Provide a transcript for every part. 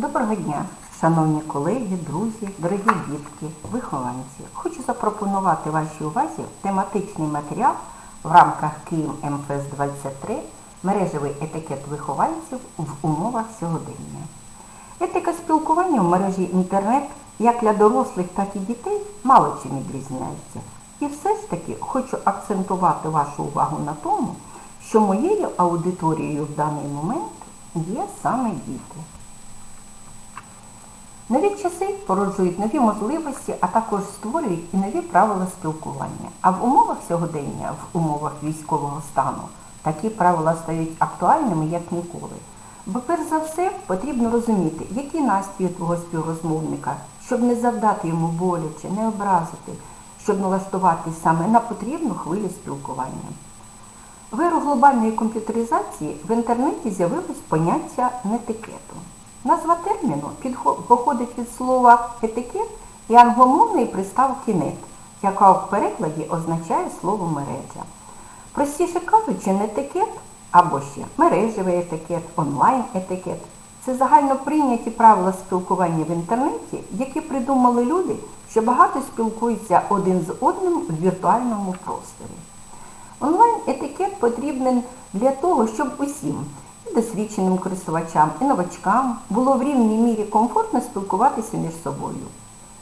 Доброго дня, шановні колеги, друзі, дорогі дітки, вихованці. Хочу запропонувати вашій увазі тематичний матеріал в рамках Київ МФС 23 мережевий етикет вихованців в умовах сьогодення. Етика спілкування в мережі інтернет як для дорослих, так і дітей мало чим відрізняється. І все ж таки хочу акцентувати вашу увагу на тому, що моєю аудиторією в даний момент є саме діти. Нові часи породжують нові можливості, а також створюють і нові правила спілкування. А в умовах сьогодення, в умовах військового стану, такі правила стають актуальними як ніколи. Бо перш за все потрібно розуміти, які настрій твого співрозмовника, щоб не завдати йому боляче, не образити, щоб налаштуватись саме на потрібну хвилю спілкування. В еру глобальної комп'ютеризації в інтернеті з'явилось поняття нетикету. Назва терміну походить від слова етикет і англомовної приставки нет, яка в перекладі означає слово мережа. Простіше кажучи, нетикет або ще мережевий етикет, онлайн-етикет це загально прийняті правила спілкування в інтернеті, які придумали люди, що багато спілкуються один з одним в віртуальному просторі. Онлайн-етикет потрібен для того, щоб усім досвідченим користувачам, і новачкам було в рівній мірі комфортно спілкуватися між собою.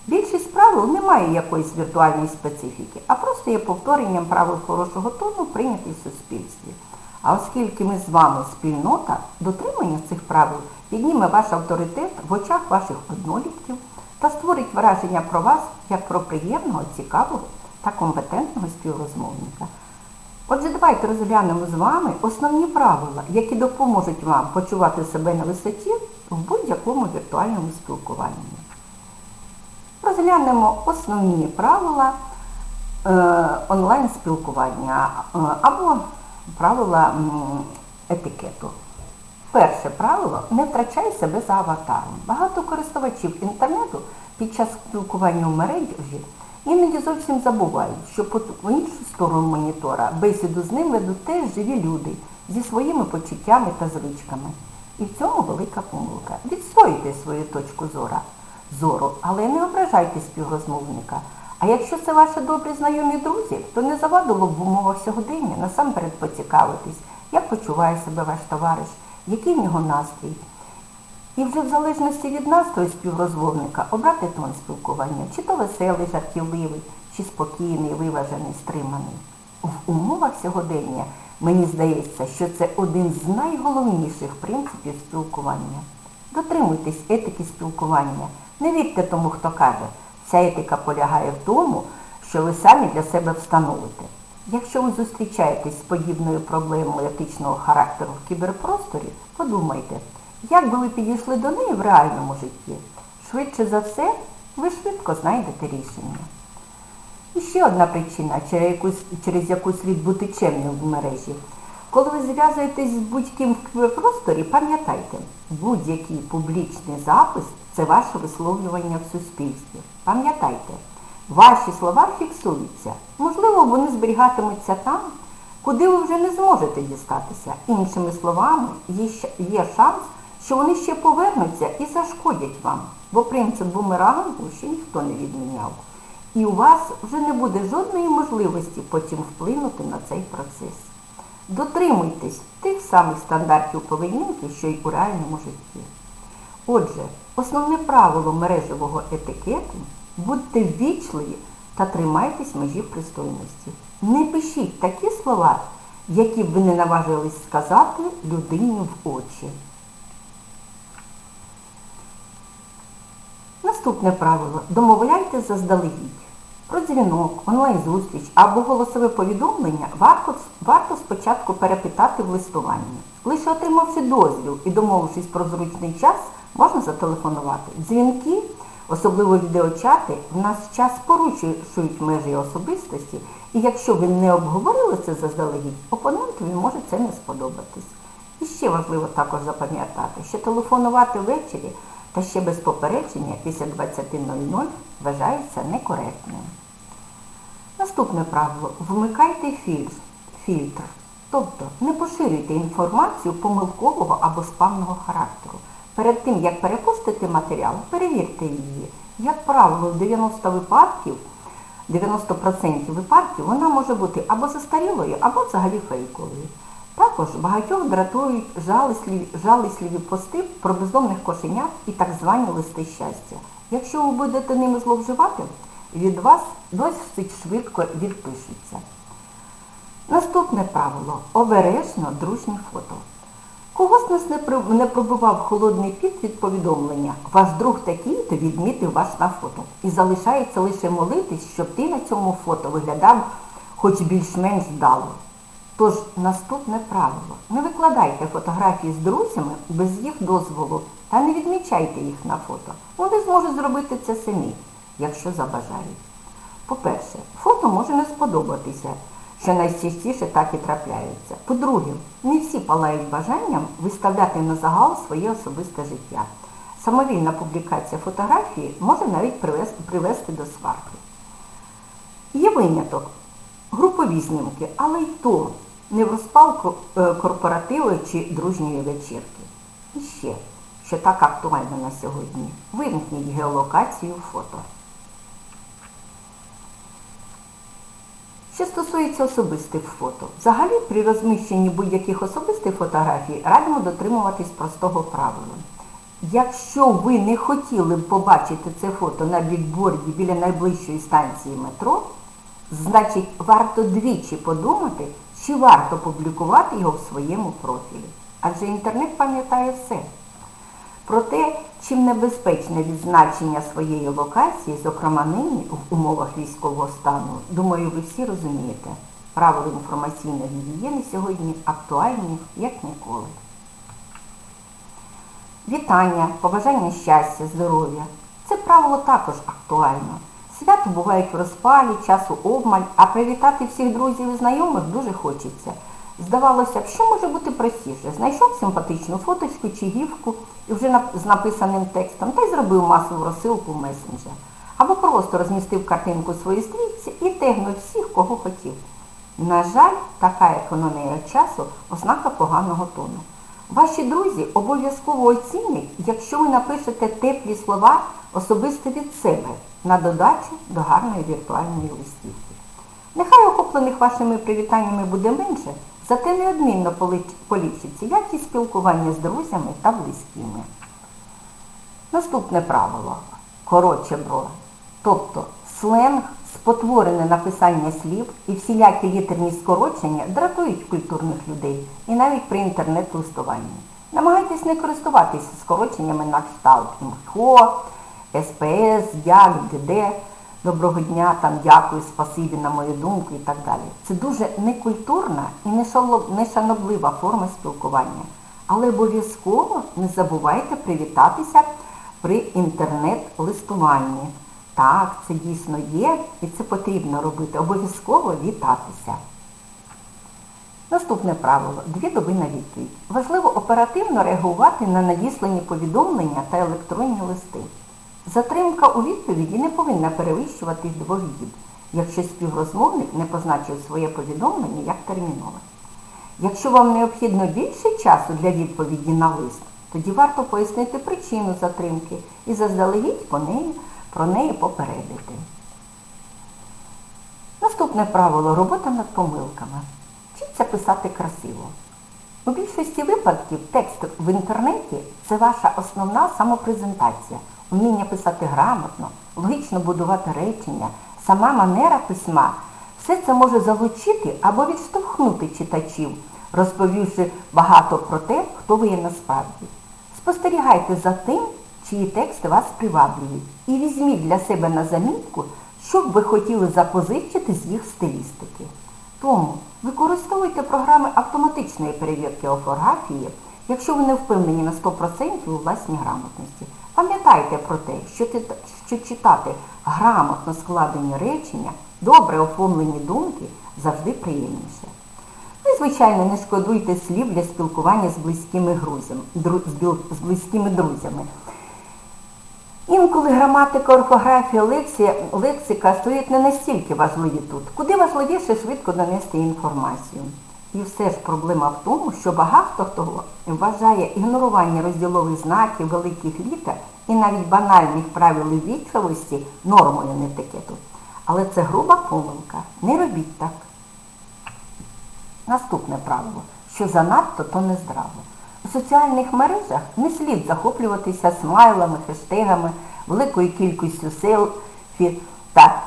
Більшість правил не має якоїсь віртуальної специфіки, а просто є повторенням правил хорошого тону, прийнятих в суспільстві. А оскільки ми з вами спільнота, дотримання цих правил підніме ваш авторитет в очах ваших однолітків та створить враження про вас як про приємного, цікавого та компетентного співрозмовника. Отже, давайте розглянемо з вами основні правила, які допоможуть вам почувати себе на висоті в будь-якому віртуальному спілкуванні. Розглянемо основні правила е, онлайн-спілкування е, або правила етикету. Перше правило не втрачай себе за аватаром. Багато користувачів інтернету під час спілкування в мережі іноді зовсім забувають, що по іншу сторону монітора бесіду з ним ведуть теж живі люди зі своїми почуттями та звичками. І в цьому велика помилка. Відстоюйте свою точку зора, зору, але не ображайте співрозмовника. А якщо це ваші добрі знайомі друзі, то не завадило б в умовах сьогодення насамперед поцікавитись, як почуває себе ваш товариш, який в нього настрій. І вже в залежності від настрою співрозмовника обрати тон спілкування, чи то веселий, жартівливий, чи спокійний, виважений, стриманий. В умовах сьогодення мені здається, що це один з найголовніших принципів спілкування. Дотримуйтесь етики спілкування. Не вірте тому, хто каже, ця етика полягає в тому, що ви самі для себе встановите. Якщо ви зустрічаєтесь з подібною проблемою етичного характеру в кіберпросторі, подумайте, як би ви підійшли до неї в реальному житті. Швидше за все, ви швидко знайдете рішення. І ще одна причина, через яку, через яку слід бути чемним в мережі. Коли ви зв'язуєтесь з будь-ким в кіберпросторі, пам'ятайте, будь-який публічний запис це ваше висловлювання в суспільстві. Пам'ятайте, ваші слова фіксуються. Можливо, вони зберігатимуться там, куди ви вже не зможете дістатися. Іншими словами, є шанс, що вони ще повернуться і зашкодять вам, бо принцип бумерангу ще ніхто не відміняв. І у вас вже не буде жодної можливості потім вплинути на цей процес. Дотримуйтесь тих самих стандартів поведінки, що й у реальному житті. Отже, основне правило мережевого етикету будьте ввічливі та тримайтесь межі пристойності. Не пишіть такі слова, які б ви не наважились сказати людині в очі. Наступне правило. Домовляйте заздалегідь. Про дзвінок, онлайн-зустріч або голосове повідомлення варто, варто спочатку перепитати в листуванні. Лише отримавши дозвіл і домовившись про зручний час, можна зателефонувати. Дзвінки, особливо відеочати, в нас час порушують межі особистості, і якщо ви не обговорили це заздалегідь, опонентові може це не сподобатись. І ще важливо також запам'ятати, що телефонувати ввечері та ще без попередження після 20.00 вважається некоректним. Наступне правило. Вмикайте фільтр. Тобто не поширюйте інформацію помилкового або спамного характеру. Перед тим, як перепустити матеріал, перевірте її. Як правило, в 90 випадків, 90% випадків вона може бути або застарілою, або взагалі фейковою. Також багатьох дратують жалісливі, жалісливі пости про бездомних кошенят і так звані листи щастя. Якщо ви будете ними зловживати, від вас досить швидко відпишуться. Наступне правило обережно дружні фото. Когось нас не, пробивав холодний піт від повідомлення. Ваш друг такий-то відмітив вас на фото. І залишається лише молитись, щоб ти на цьому фото виглядав хоч більш-менш вдало. Тож наступне правило. Не викладайте фотографії з друзями без їх дозволу та не відмічайте їх на фото. Вони зможуть зробити це самі, якщо забажають. По-перше, фото може не сподобатися, що найчастіше так і трапляється. По-друге, не всі палають бажанням виставляти на загал своє особисте життя. Самовільна публікація фотографії може навіть привез- привести до сварки. Є виняток групові знімки, але й то не в розпал е, корпоративи чи дружньої вечірки. І ще, що так актуально на сьогодні, вимкніть геолокацію фото. Що стосується особистих фото, взагалі при розміщенні будь-яких особистих фотографій радимо дотримуватись простого правила. Якщо ви не хотіли б побачити це фото на бікборді біля найближчої станції метро, значить варто двічі подумати, чи варто публікувати його в своєму профілі. Адже інтернет пам'ятає все. Про те, чим небезпечне відзначення своєї локації, зокрема нині в умовах військового стану, думаю, ви всі розумієте. Правила інформаційної гігієни сьогодні актуальні, як ніколи. Вітання, побажання щастя, здоров'я. Це правило також актуально. Свято бувають в розпалі, часу обмаль, а привітати всіх друзів і знайомих дуже хочеться. Здавалося б, що може бути простіше? Знайшов симпатичну фоточку чи гівку вже з написаним текстом та й зробив масову розсилку в месенджер. Або просто розмістив картинку своїй стрічці і тегнув всіх, кого хотів. На жаль, така економія часу ознака поганого тону. Ваші друзі обов'язково оцінять, якщо ви напишете теплі слова особисто від себе на додачу до гарної віртуальної листівки. Нехай охоплених вашими привітаннями буде менше, зате неодмінно поліпшиться якість спілкування з друзями та близькими. Наступне правило коротше бро. Тобто сленг, спотворене написання слів і всілякі літерні скорочення дратують культурних людей і навіть при інтернет-листуванні. Намагайтесь не користуватися скороченнями на кшталт МХО, СПС, Дяк, ДД, доброго дня, там дякую, спасибі на мою думку і так далі. Це дуже некультурна і нешаноблива форма спілкування. Але обов'язково не забувайте привітатися при інтернет-листуванні. Так, це дійсно є і це потрібно робити. Обов'язково вітатися. Наступне правило дві доби на відповідь. Важливо оперативно реагувати на надіслані повідомлення та електронні листи. Затримка у відповіді не повинна перевищувати двох діб, якщо співрозмовник не позначив своє повідомлення як термінове. Якщо вам необхідно більше часу для відповіді на лист, тоді варто пояснити причину затримки і заздалегідь по неї, про неї попередити. Наступне правило робота над помилками. Вчіться писати красиво. У більшості випадків текст в інтернеті це ваша основна самопрезентація. Уміння писати грамотно, логічно будувати речення, сама манера письма. Все це може залучити або відштовхнути читачів, розповівши багато про те, хто ви є насправді. Спостерігайте за тим, чиї тексти вас приваблюють, і візьміть для себе на замітку, що б ви хотіли запозичити з їх стилістики. Тому використовуйте програми автоматичної перевірки орфографії, якщо ви не впевнені на 100% у власній грамотності. Пам'ятайте про те, що, ти- що читати грамотно складені речення, добре оформлені думки завжди приємніше. Ви, звичайно, не шкодуйте слів для спілкування з близькими, грузями, з близькими друзями. Інколи граматика, орфографія, лексія, лексика стоять не настільки важливі тут, куди важливіше швидко донести інформацію. І все ж проблема в тому, що багато хто вважає ігнорування розділових знаків, великих літер і навіть банальних правил вічливості нормою нетикету. Але це груба помилка. Не робіть так. Наступне правило, що занадто, то не здраво. У соціальних мережах не слід захоплюватися смайлами, хештегами, великою кількістю селфі та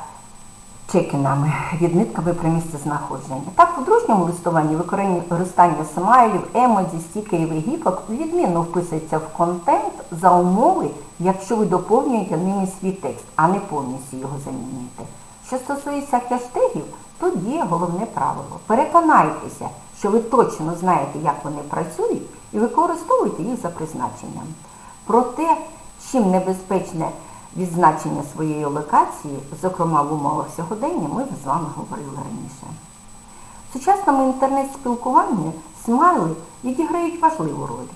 чекінами, відмітками про місце знаходження. Так, у дружньому листуванні використання смайлів, емодзі, стікерів і гіпок відмінно вписується в контент за умови, якщо ви доповнюєте ними свій текст, а не повністю його замінюєте. Що стосується хештегів, тут є головне правило. Переконайтеся, що ви точно знаєте, як вони працюють, і використовуйте їх за призначенням. Про те, чим небезпечне відзначення своєї локації, зокрема в умовах сьогодення, ми з вами говорили раніше. В сучасному інтернет-спілкуванні смайли відіграють важливу роль.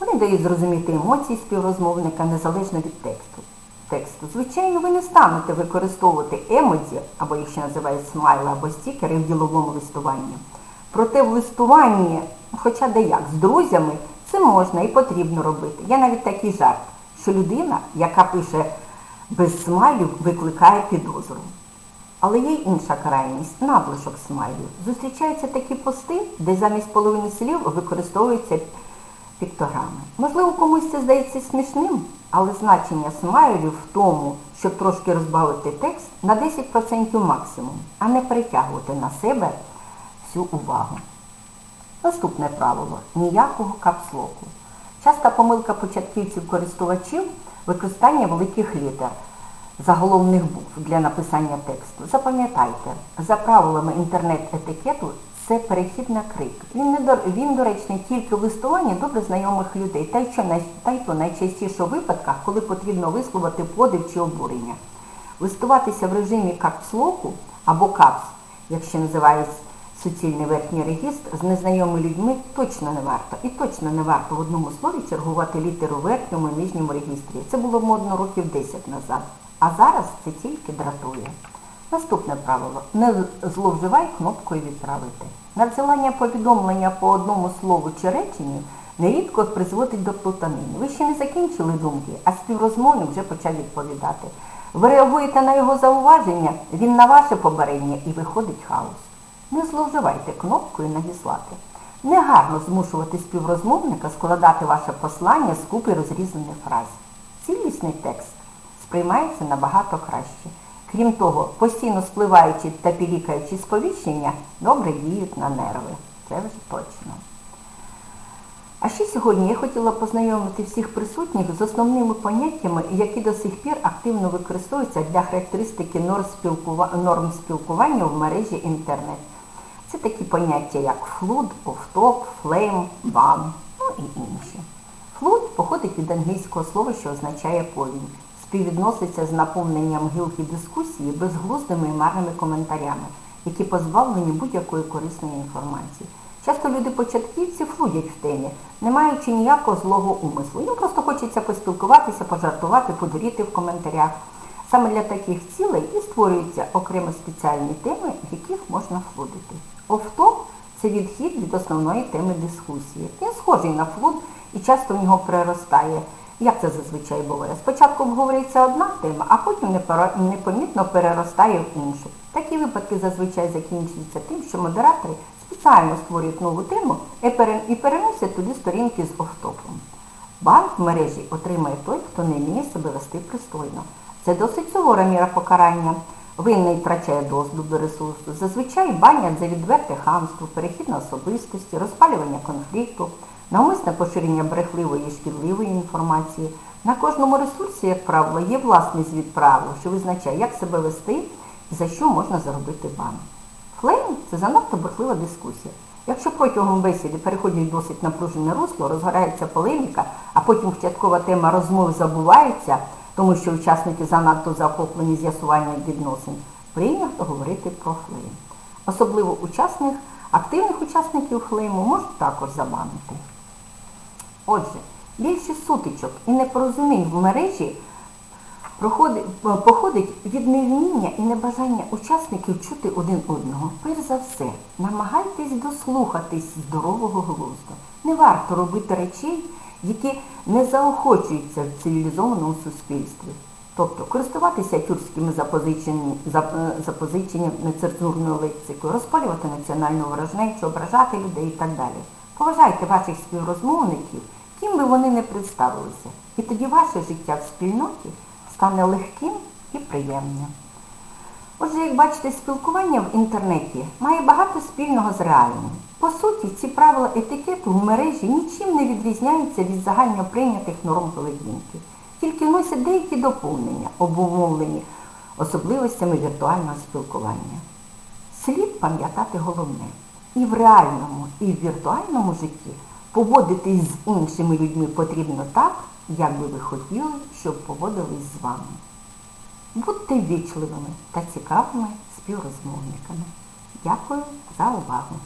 Вони дають зрозуміти емоції співрозмовника незалежно від тексту. тексту. Звичайно, ви не станете використовувати емодзі, або їх ще називають смайли або стікери в діловому листуванні. Проте в листуванні, хоча деяк, з друзями, це можна і потрібно робити. Є навіть такий жарт, що людина, яка пише без смайлів, викликає підозру. Але є й інша крайність надлишок смайлів. Зустрічаються такі пости, де замість половини слів використовуються піктограми. Можливо, комусь це здається смішним, але значення смайлів в тому, щоб трошки розбавити текст, на 10% максимум, а не перетягувати на себе всю увагу. Наступне правило ніякого капслоку. Часта помилка початківців-користувачів використання великих літер заголовних букв для написання тексту. Запам'ятайте, за правилами інтернет-етикету це перехід на крик. Він, не до, він доречний тільки в листуванні добре знайомих людей, та й, що, та й то найчастіше у випадках, коли потрібно висловити подив чи обурення. Листуватися в режимі капслоку або капс, якщо називається суцільний верхній регістр, з незнайомими людьми точно не варто. І точно не варто в одному слові чергувати літеру в верхньому і нижньому регістрі. Це було модно років 10 назад. А зараз це тільки дратує. Наступне правило. Не зловживай кнопкою відправити. Надсилання повідомлення по одному слову чи реченню нерідко призводить до плутанини. Ви ще не закінчили думки, а співрозмовник вже почав відповідати. Ви реагуєте на його зауваження, він на ваше поберення і виходить хаос. Не зловживайте кнопкою надіслати. Негарно змушувати співрозмовника складати ваше послання з купи розрізаних фраз. Цілісний текст сприймається набагато краще. Крім того, постійно спливаючи та пілікаючи сповіщення, добре діють на нерви. Це вже точно. А ще сьогодні я хотіла познайомити всіх присутніх з основними поняттями, які до сих пір активно використовуються для характеристики норм спілкування в мережі інтернет. Це такі поняття, як флуд, офтоп, флейм, бан, ну і інші. Флуд походить від англійського слова, що означає повінь співвідноситься з наповненням гілки дискусії безглуздими і марними коментарями, які позбавлені будь-якої корисної інформації. Часто люди-початківці флудять в темі, не маючи ніякого злого умислу. Їм просто хочеться поспілкуватися, пожартувати, подуріти в коментарях. Саме для таких цілей і створюються окремо спеціальні теми, в яких можна флудити. Офтоп це відхід від основної теми дискусії. Він схожий на флуд і часто в нього приростає. Як це зазвичай буває? Спочатку обговорюється одна тема, а потім непомітно переростає в іншу. Такі випадки зазвичай закінчуються тим, що модератори спеціально створюють нову тему і переносять туди сторінки з офтопом. Банк в мережі отримає той, хто не вміє себе вести пристойно. Це досить сувора міра покарання. Винний втрачає доступ до ресурсу. Зазвичай банять за відверте хамство, перехід на особистості, розпалювання конфлікту навмисне поширення брехливої і шкідливої інформації. На кожному ресурсі, як правило, є власний звіт правил, що визначає, як себе вести і за що можна заробити бан. Флейм це занадто бурхлива дискусія. Якщо протягом бесіди переходять досить напружене русло, розгорається полеміка, а потім початкова тема розмови забувається, тому що учасники занадто захоплені з'ясуванням відносин, прийнято говорити про флейм. Особливо учасник, активних учасників флейму можуть також забанити. Отже, більшість сутичок і непорозумінь в мережі походить від невміння і небажання учасників чути один одного. Перш за все, намагайтесь дослухатись здорового глузду. Не варто робити речей, які не заохочуються в цивілізованому суспільстві. Тобто користуватися тюркськими запозиченнями, зап- нецензурною лексикою, розпалювати національну ворожнечу, ображати людей і так далі. Поважайте ваших співрозмовників, ким би вони не представилися. І тоді ваше життя в спільноті стане легким і приємним. Отже, як бачите, спілкування в інтернеті має багато спільного з реальним. По суті, ці правила етикету в мережі нічим не відрізняються від загально прийнятих норм поведінки, тільки вносять деякі доповнення, обумовлені особливостями віртуального спілкування. Слід пам'ятати головне. І в реальному, і в віртуальному житті поводитись з іншими людьми потрібно так, як би ви хотіли, щоб поводились з вами. Будьте ввічливими та цікавими співрозмовниками. Дякую за увагу!